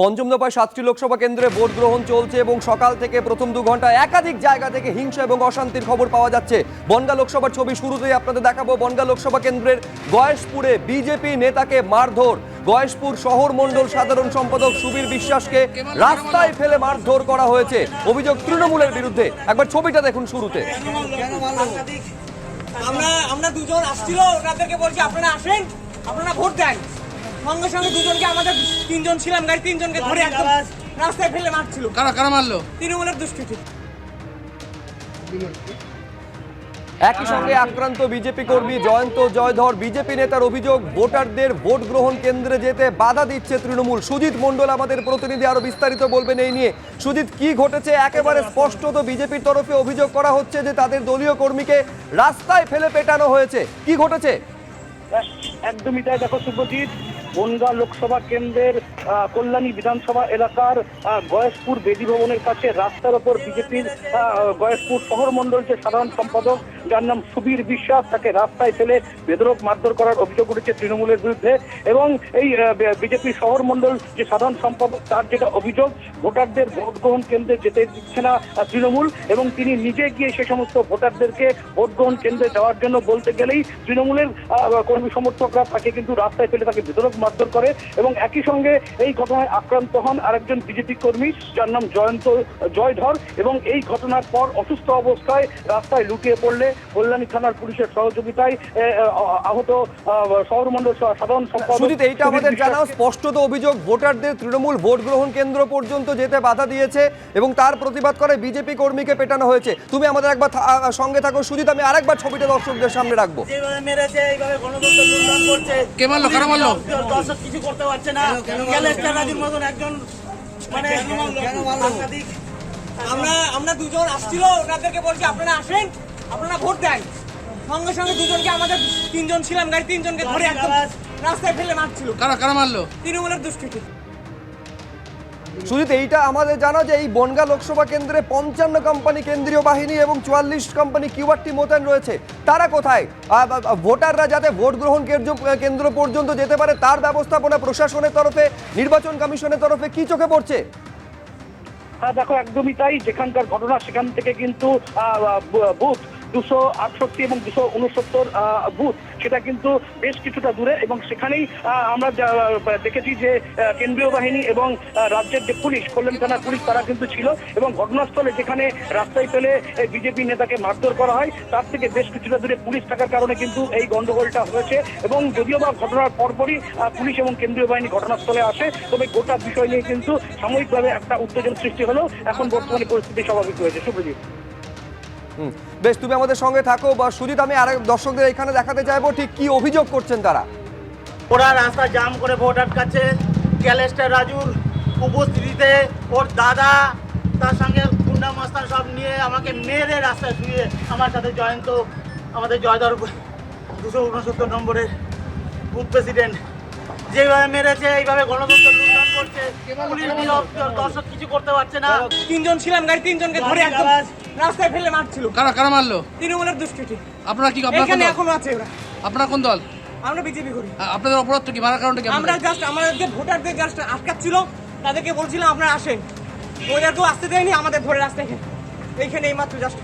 পঞ্চম দফায় সাতটি লোকসভা কেন্দ্রে ভোট গ্রহণ চলছে এবং সকাল থেকে প্রথম দু ঘন্টায় একাধিক জায়গা থেকে হিংসা এবং অশান্তির খবর পাওয়া যাচ্ছে। বনগা লোকসভার ছবি শুরুতেই আপনাদের দেখাবো। বনগা লোকসভা কেন্দ্রের গয়েশপুরে বিজেপি নেতাকে মারধর। গয়েশপুর শহর মণ্ডল সাধারণ সম্পাদক সুবীর বিশ্বাসকে রাস্তায় ফেলে মারধর করা হয়েছে। অভিযোগ তৃণমূলের বিরুদ্ধে। একবার ছবিটা দেখুন শুরুতে। আমরা আমরা দুজন আসছিল, ওনাদেরকে বলছি, আপনারা আসেন, আপনারা ভোট দেন। সঙ্গে সঙ্গে দুজনকে আমাদের তিনজন ছিলাম গাড়ি তিনজনকে ধরে একদম রাস্তায় ফেলে মারছিল। কারা কারা মারলো? তৃণমূলের দুষ্কৃতি। একই সঙ্গে আক্রান্ত বিজেপি কর্মী জয়ন্ত জয়ধর বিজেপি নেতার অভিযোগ ভোটারদের ভোট গ্রহণ কেন্দ্রে যেতে বাধা দিচ্ছে তৃণমূল। সুজিত মণ্ডল আমাদের প্রতিনিধি আরও বিস্তারিত বলবেন এই নিয়ে। সুজিত কি ঘটেছে? একেবারে স্পষ্টত বিজেপির তরফে অভিযোগ করা হচ্ছে যে তাদের দলীয় কর্মীকে রাস্তায় ফেলে পেটানো হয়েছে। কি ঘটেছে? একদমই তাই দেখো শুভজিৎ বনগা লোকসভা কেন্দ্রের কল্যাণী বিধানসভা এলাকার গয়েশপুর বেদি ভবনের কাছে রাস্তার ওপর বিজেপির গয়েশপুর শহর মণ্ডল যে সাধারণ সম্পাদক, যার নাম সুবীর বিশ্বাস, তাকে রাস্তায় ফেলে বেদরক মারধর করার অভিযোগ উঠেছে তৃণমূলের বিরুদ্ধে এবং এই বিজেপি শহর মণ্ডল যে সাধারণ সম্পাদক, তার যেটা অভিযোগ, ভোটারদের ভোট গ্রহণ কেন্দ্রে যেতে দিচ্ছে না তৃণমূল এবং তিনি নিজে গিয়ে সে সমস্ত ভোটারদেরকে ভোট গ্রহণ কেন্দ্রে যাওয়ার জন্য বলতে গেলেই তৃণমূলের কর্মী সমর্থকরা তাকে কিন্তু রাস্তায় ফেলে তাকে বিতরক মারধর করে এবং একই সঙ্গে এই ঘটনায় আক্রান্ত হন আরেকজন বিজেপি কর্মী যার নাম জয়ন্ত জয়ধর এবং এই ঘটনার পর অসুস্থ অবস্থায় রাস্তায় লুটিয়ে পড়লে কল্যাণী থানার পুলিশের সহযোগিতায় আহত আহ, শহরমন্ডল সাধারণ সম্পাদক এইটা আমাদের বিশ্বাসকে- স্পষ্টত অভিযোগ ভোটারদের তৃণমূল ভোট গ্রহণ কেন্দ্র পর্যন্ত যেতে বাধা দিয়েছে এবং তার প্রতিবাদ করে বিজেপি কর্মীকে পেটানো হয়েছে তুমি আমাদের একবার সঙ্গে থাকো সুজিত আমি আরেকবার ছবিটা দর্শকদের সামনে রাখব যেভাবে মেরেছে এইভাবে গণতন্ত্র লুণ্ঠন করছে কে মারলো? কারা মারলো? দর্শক কিছু করতে পারছে না। রাজুর মতন একজন মানে আমরা আমরা দুজন আসছিল ওনাদেরকে বলছি আপনারা আসেন আপনারা ভোট দেন। সঙ্গে সঙ্গে দুজনকে আমাদের তিনজন ছিলাম গাড়ি তিনজনকে ধরে একদম রাস্তায় ফেলে মারছিল। কারা কারা মারলো? তৃণমূলের দুষ্কৃতি। সুজিত, এইটা আমাদের জানা যে এই বনগা লোকসভা কেন্দ্রে পঞ্চান্ন কোম্পানি কেন্দ্রীয় বাহিনী এবং চুয়াল্লিশ কোম্পানি কিউআরটি মোতায়েন রয়েছে। তারা কোথায়? ভোটাররা যাতে ভোট গ্রহণ কেন্দ্র পর্যন্ত যেতে পারে, তার ব্যবস্থাপনা প্রশাসনের তরফে, নির্বাচন কমিশনের তরফে কি চোখে পড়ছে? হ্যাঁ দেখো, একদমই তাই। যেখানকার ঘটনা, সেখান থেকে কিন্তু বুথ দুশো আটষট্টি এবং দুশো উনসত্তর বুথ। সেটা কিন্তু বেশ কিছুটা দূরে এবং সেখানেই আমরা দেখেছি যে কেন্দ্রীয় বাহিনী এবং রাজ্যের যে পুলিশ কল্যাণ থানার পুলিশ তারা কিন্তু ছিল এবং ঘটনাস্থলে যেখানে রাস্তায় ফেলে বিজেপি নেতাকে মারধর করা হয় তার থেকে বেশ কিছুটা দূরে পুলিশ থাকার কারণে কিন্তু এই গন্ডগোলটা হয়েছে এবং যদিও বা ঘটনার পরপরই পুলিশ এবং কেন্দ্রীয় বাহিনী ঘটনাস্থলে আসে তবে গোটা বিষয় নিয়ে কিন্তু সাময়িকভাবে একটা উত্তেজন সৃষ্টি হলেও এখন বর্তমানে পরিস্থিতি স্বাভাবিক হয়েছে হুম, বেশ তুমি আমাদের সঙ্গে থাকো বা সুজিত আমি আরেক দর্শকদের এখানে দেখাতে চাইব ঠিক কি অভিযোগ করছেন তারা? ওরা রাস্তা জাম করে ভোট আটকাচ্ছে। গ্যালেস্টার রাজুর উপস্থিতিতে ওর দাদা তার সঙ্গে গুন্ডা মস্তান সব নিয়ে আমাকে মেরে রাস্তায় শুয়ে আমার সাথে জয়ন্ত আমাদের জয়দর দুশো উনসত্তর নম্বরের বুথ প্রেসিডেন্ট। যেভাবে মেরেছে এইভাবে গণতন্ত্র লুণ্ঠন করছে। পুলিশ দর্শক কিছু করতে পারছে না। তিনজন ছিলাম গাড়ি তিনজনকে ধরে একদম রাস্তায় ফেলে মারছিল। কারা কারা মারলো? তৃণমূলের দুষ্কৃতি। আপনারা কি আপনার এখানে এখনও আছে ওরা আপনার কোন দল? আমরা বিজেপি করি। আপনাদের অপরাধ তো কি? মারার কারণটা কি আমরা? জাস্ট আমাদেরকে ভোটারদের জাস্ট আটকাচ্ছিল। তাদেরকে বলছিলাম আপনারা আসেন। ওদেরকেও আসতে দেয়নি আমাদের ধরে রাস্তায় এইখানে এইমাত্র জাস্ট